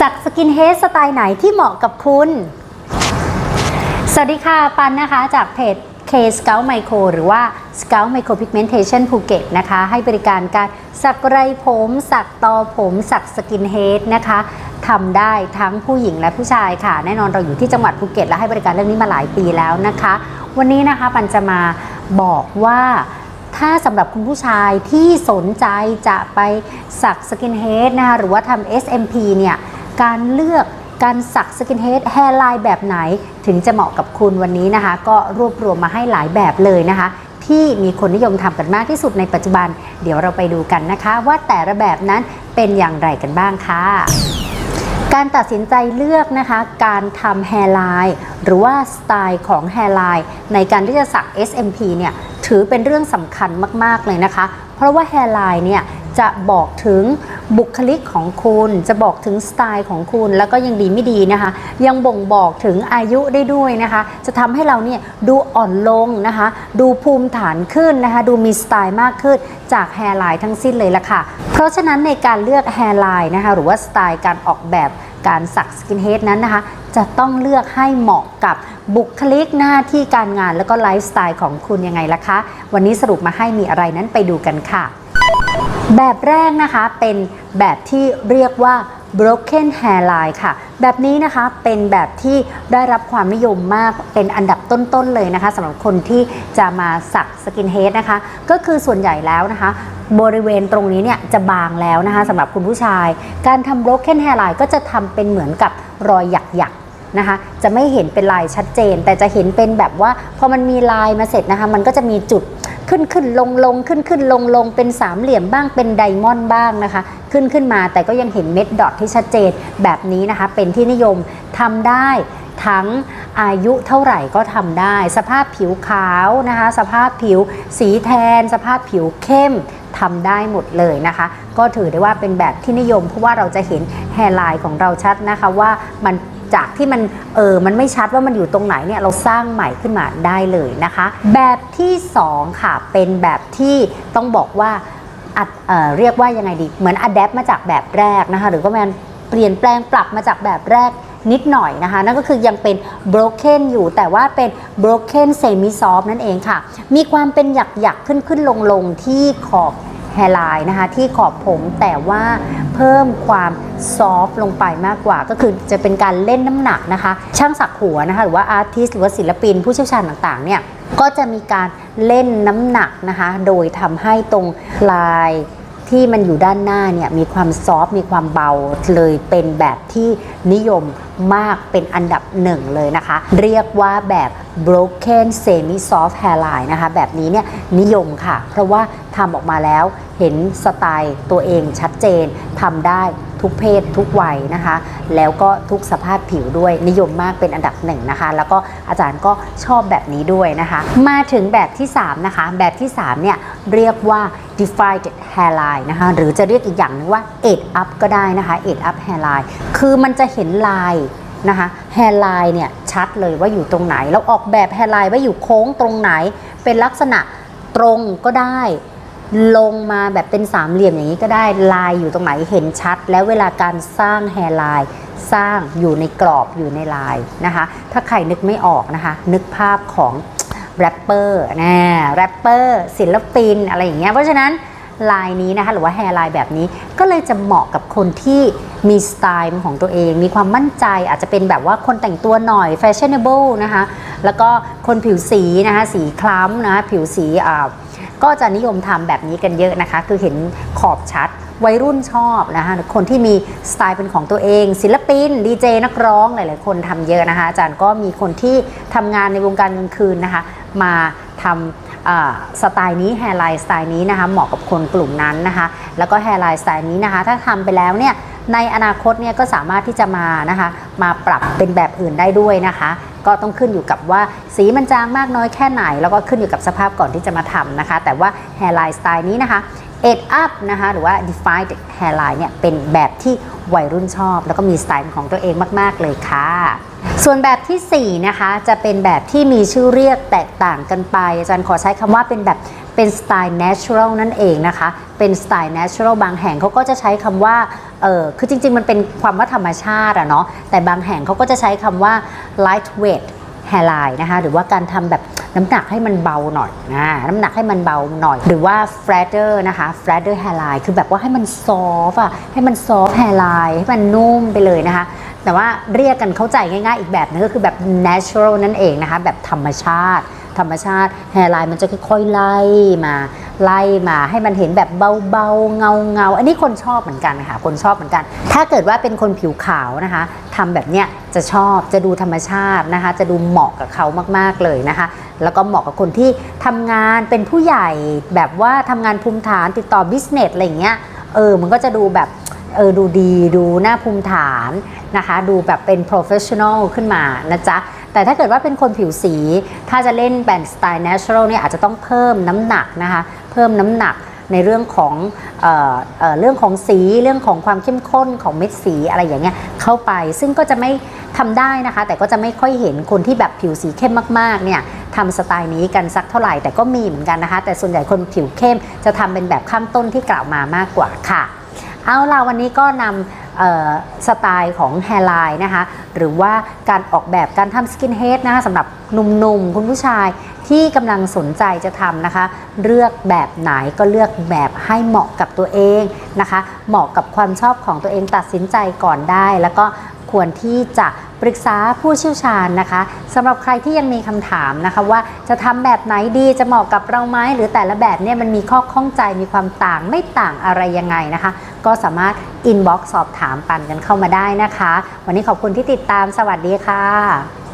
สักสกินเฮดสไตล์ไหนที่เหมาะกับคุณ สวัสดีค่ะ ปันนะคะ จากเพจ K Scout Micro หรือว่า Scout Micro Pigmentation Phuket นะคะ ให้บริการการสักไรผม สักตอผม สักสกินเฮดนะคะทำได้ทั้งผู้หญิงและผู้ชายค่ะ แน่นอนเราอยู่ที่จังหวัดภูเก็ตและให้บริการเรื่องนี้มาหลายปีแล้วนะคะ วันนี้นะคะปันจะมาบอกว่าถ้าสำหรับคุณผู้ชายที่สนใจจะไปสักสกินเฮดนะคะหรือว่าทำ SMP เนี่ย การเลือกการสักสกินเฮดแฮร์ไลน์แบบไหนถึงจะเหมาะกับคุณวันนี้นะคะ ก็รวบรวมมาให้หลายแบบเลยนะคะ ที่มีคนนิยมทำกันมากที่สุดในปัจจุบัน เดี๋ยวเราไปดูกันนะคะ ว่าแต่ละแบบนั้นเป็นอย่างไรกันบ้างค่ะการตัดสินใจเลือกนะคะการทำแฮร์ไลน์หรือว่าสไตล์ของแฮร์ไลน์ในการที่จะสัก SMP เนี่ยถือเป็นเรื่องสำคัญมาก ๆ เลยนะคะ เพราะว่าแฮร์ไลน์เนี่ยจะบอกถึง บุคลิกของคุณจะบอกถึงสไตล์ของคุณแล้วก็ยังดีไม่ดีนะคะ ยังบ่งบอกถึงอายุได้ด้วยนะคะ จะทำให้เราเนี่ยดูอ่อนลงนะคะ ดูภูมิฐานขึ้นนะคะ ดูมีสไตล์มากขึ้นจากแฮร์ไลน์ทั้งสิ้นเลยละค่ะ เพราะฉะนั้นในการเลือกแฮร์ไลน์นะคะหรือว่าสไตล์การออกแบบการสักสกินเฮดนั้นนะคะ จะต้องเลือกให้เหมาะกับบุคลิกหน้าที่การงานแล้วก็ไลฟ์สไตล์ของคุณยังไงล่ะคะ วันนี้สรุปมาให้มีอะไรนั้นไปดูกันค่ะ แบบแรกนะคะเป็น แบบที่เรียกว่า broken hairline ค่ะ แบบนี้นะคะเป็นแบบที่ได้รับความนิยมมากเป็นอันดับต้นๆเลยนะคะสำหรับคนที่จะมาสักสกินเฮดนะคะ ก็คือส่วนใหญ่แล้วนะคะ บริเวณตรงนี้เนี่ยจะบางแล้วนะคะสำหรับคุณผู้ชาย การทำ broken hairline ก็จะทำเป็นเหมือนกับรอยหยักๆ นะคะจะไม่เห็นเป็นลายชัดเจน แต่จะเห็นเป็นแบบว่าพอมันมีลายมาเสร็จนะคะมันก็จะมีจุดขึ้นขึ้นลงลงขึ้นขึ้นลงลงเป็นสามเหลี่ยมบ้างเป็นไดมอนด์บ้างนะคะ ขึ้นขึ้นมาแต่ก็ยังเห็นเม็ดดอทที่ชัดเจนแบบนี้นะคะ เป็นที่นิยมทำได้ทั้งอายุเท่าไหร่ก็ทำได้ สภาพผิวขาวนะคะ สภาพผิวสีแทน สภาพผิวเข้มทำได้หมดเลยนะคะ ก็ถือได้ว่าเป็นแบบที่นิยมเพราะว่าเราจะเห็นแฮร์ไลน์ของเราชัดนะคะว่ามัน จากที่มันเออมันไม่ชัดว่ามันอยู่ตรงไหนเนี่ยเราสร้างใหม่ขึ้นมาได้เลยนะคะ แบบที่ 2 ค่ะ เป็นแบบที่ต้องบอกว่าเเรียกว่ายังไงดี เหมือนอัดแอปมาจากแบบแรกนะคะ หรือก็มันเปลี่ยนแปลงปรับมาจากแบบแรกนิดหน่อยนะคะ นั่นก็คือยังเป็น broken อยู่แต่ว่าเป็น broken semi soft นั่นเองค่ะ มีความเป็นหยักหยักขึ้นขึ้นลงลงที่ขอบ แฮร์ไลน์นะคะที่ขอบผมแต่ว่าเพิ่มความซอฟต์ลงไปมากกว่า ก็คือจะเป็นการเล่นน้ำหนักนะคะ ช่างสักหัวนะคะหรือว่าอาร์ติสหรือว่าศิลปินผู้เชี่ยวชาญต่างๆเนี่ยก็จะมีการเล่นน้ำหนักนะคะ โดยทำให้ตรงลายที่มันอยู่ด้านหน้าเนี่ยมีความซอฟต์มีความเบาเลยเป็นแบบที่นิยม มากเป็นอันดับหนึ่งเลยนะคะ เรียกว่าแบบ broken semi soft hairline นะคะ แบบนี้เนี่ยนิยมค่ะ เพราะว่าทำออกมาแล้วเห็นสไตล์ตัวเองชัดเจนทำได้ทุกเพศทุกวัยนะคะ แล้วก็ทุกสภาพผิวด้วยนิยมมากเป็นอันดับหนึ่งนะคะ แล้วก็อาจารย์ก็ชอบแบบนี้ด้วยนะคะ มาถึงแบบที่ 3 นะคะ แบบที่ 3 เนี่ย เรียกว่า defined hairline นะคะ หรือจะเรียกอีกอย่างนึงว่า edge up ก็ได้นะคะ edge up hairline คือมันจะเห็นลาย นะคะแฮร์ไลน์เนี่ยชัดเลยว่าอยู่ตรงไหนแล้วออกแบบแฮร์ไลน์ว่าอยู่โค้งตรงไหน เป็นลักษณะตรงก็ได้ ลงมาแบบเป็นสามเหลี่ยมอย่างนี้ก็ได้ลายอยู่ตรงไหนเห็นชัด แล้วเวลาการสร้างแฮร์ไลน์สร้างอยู่ในกรอบอยู่ในลายนะคะ ถ้าใครนึกไม่ออกนะคะ นึกภาพของแรปเปอร์นะแรปเปอร์ศิลปินอะไรอย่างเงี้ยเพราะฉะนั้น ลายนี้นะคะหรือว่าแฮร์ไลน์แบบนี้ ก็เลยจะเหมาะกับคนที่มีสไตล์ของตัวเอง มีความมั่นใจอาจจะเป็นแบบว่าคนแต่งตัวหน่อยแฟชั่น a b l e นะคะแล้วก็คนผิวสีนะคะสีคล้ำนะคะผิวสีอ่าก็จะนิยมทำแบบนี้กันเยอะนะคะ คือเห็นขอบชัดวัยรุ่นชอบนะคะคนที่มีสไตล์เป็นของตัวเอง ศิลปินดีเจนักร้องหลาย ๆ คนทำเยอะนะคะ อาจารย์ก็มีคนที่ทำงานในวงการกลางคืนนะคะ มา ทำสไตล์นี้แฮร์ไลน์สไตล์นี้นะคะเหมาะกับคนกลุ่มนั้นนะคะแล้วก็แฮร์ไลน์สไตล์นี้นะคะถ้าทำไปแล้วเนี่ยในอนาคตเนี่ยก็สามารถที่จะมานะคะมาปรับเป็นแบบอื่นได้ด้วยนะคะ ก็ต้องขึ้นอยู่กับว่าสีมันจางมากน้อยแค่ไหน แล้วก็ขึ้นอยู่กับสภาพก่อนที่จะมาทำนะคะ แต่ว่าแฮร์ไลน์สไตล์นี้นะคะ edge up นะคะหรือว่า defined hairline เนี่ยเป็นแบบที่วัยรุ่นชอบ แล้วก็มีสไตล์ของตัวเองมาก ๆ เลยค่ะ ส่วนแบบที่ 4 นะคะจะเป็นแบบที่มีชื่อเรียกแตกต่างกันไป อาจารย์ขอใช้คำว่าเป็นแบบเป็นสไตล์ natural นั่นเองนะคะ เป็นสไตล์ natural บางแห่งเขาก็จะใช้คำว่าเออคือจริง ๆ มันเป็นความว่าธรรมชาติอะเนาะแต่บางแห่งเขาก็จะใช้คำว่า lightweight แฮร์ไลน์นะคะหรือว่าการทำแบบน้ำหนักให้มันเบาหน่อยนะน้ำหนักให้มันเบาหน่อย หรือว่าแฟลเตอร์นะคะแฟลเตอร์แฮร์ไลน์คือแบบว่าให้มันซอฟอะให้มันซอฟแฮร์ไลน์ให้มันนุ่มไปเลยนะคะแต่ว่าเรียกกันเข้าใจง่ายๆ อีกแบบนึงก็คือแบบ natural นั่นเองนะคะ แบบธรรมชาติ ธรรมชาติแฮร์ไลน์มันจะค่อยๆไล่มา ไล่มาให้มันเห็นแบบเบาๆเงาเงาอันนี้คนชอบเหมือนกันค่ะคนชอบเหมือนกัน ถ้าเกิดว่าเป็นคนผิวขาวนะคะทำแบบเนี้ยจะชอบจะดูธรรมชาตินะคะ จะดูเหมาะกับเขามากๆเลยนะคะ แล้วก็เหมาะกับคนที่ทำงานเป็นผู้ใหญ่แบบว่าทำงานภูมิฐานติดต่อบิสเนสอะไรอย่างเงี้ยเออมันก็จะดูแบบเออดูดีดูหน่าภูมิฐานนะคะ ดูแบบเป็น professional ขึ้นมานะจ๊ะ แต่ถ้าเกิดว่าเป็นคนผิวสี ถ้าจะเล่นแบนสไตล์ natural เนี่ยอาจจะต้องเพิ่มน้ำหนักนะคะ เพิ่มน้ำหนักในเรื่องของเออเออเรื่องของสีเรื่องของความเข้มข้นของเม็ดสีอะไรอย่างเงี้ยเข้าไป ซึ่งก็จะไม่ทำได้นะคะ แต่ก็จะไม่ค่อยเห็นคนที่แบบผิวสีเข้มมากๆเนี่ยทำสไตล์นี้กันสักเท่าไหร่แต่ก็มีเหมือนกันนะคะ แต่ส่วนใหญ่คนผิวเข้มจะทำเป็นแบบข้ามต้นที่กล่าวมามากกว่าค่ะ เอาล่ะวันนี้ก็นำเอ่อ สไตล์ของแฮร์ไลน์นะคะหรือว่าการออกแบบการทำสกินเฮดนะคะสำหรับหนุ่มๆ คุณผู้ชายที่กำลังสนใจจะทำนะคะ เลือกแบบไหนก็เลือกแบบให้เหมาะกับตัวเองนะคะ เหมาะกับความชอบของตัวเองตัดสินใจก่อนได้ แล้วก็ ควรที่จะปรึกษาผู้เชี่ยวชาญนะคะสำหรับใครที่ยังมีคำถามนะคะว่าจะทำแบบไหนดีจะเหมาะกับเราไหมหรือแต่ละแบบเนี่ยมันมีข้อข้องใจมีความต่างไม่ต่างอะไรยังไงนะคะ ก็สามารถอินบ็อกซ์สอบถามปันกันเข้ามาได้นะคะ วันนี้ขอบคุณที่ติดตามสวัสดีค่ะ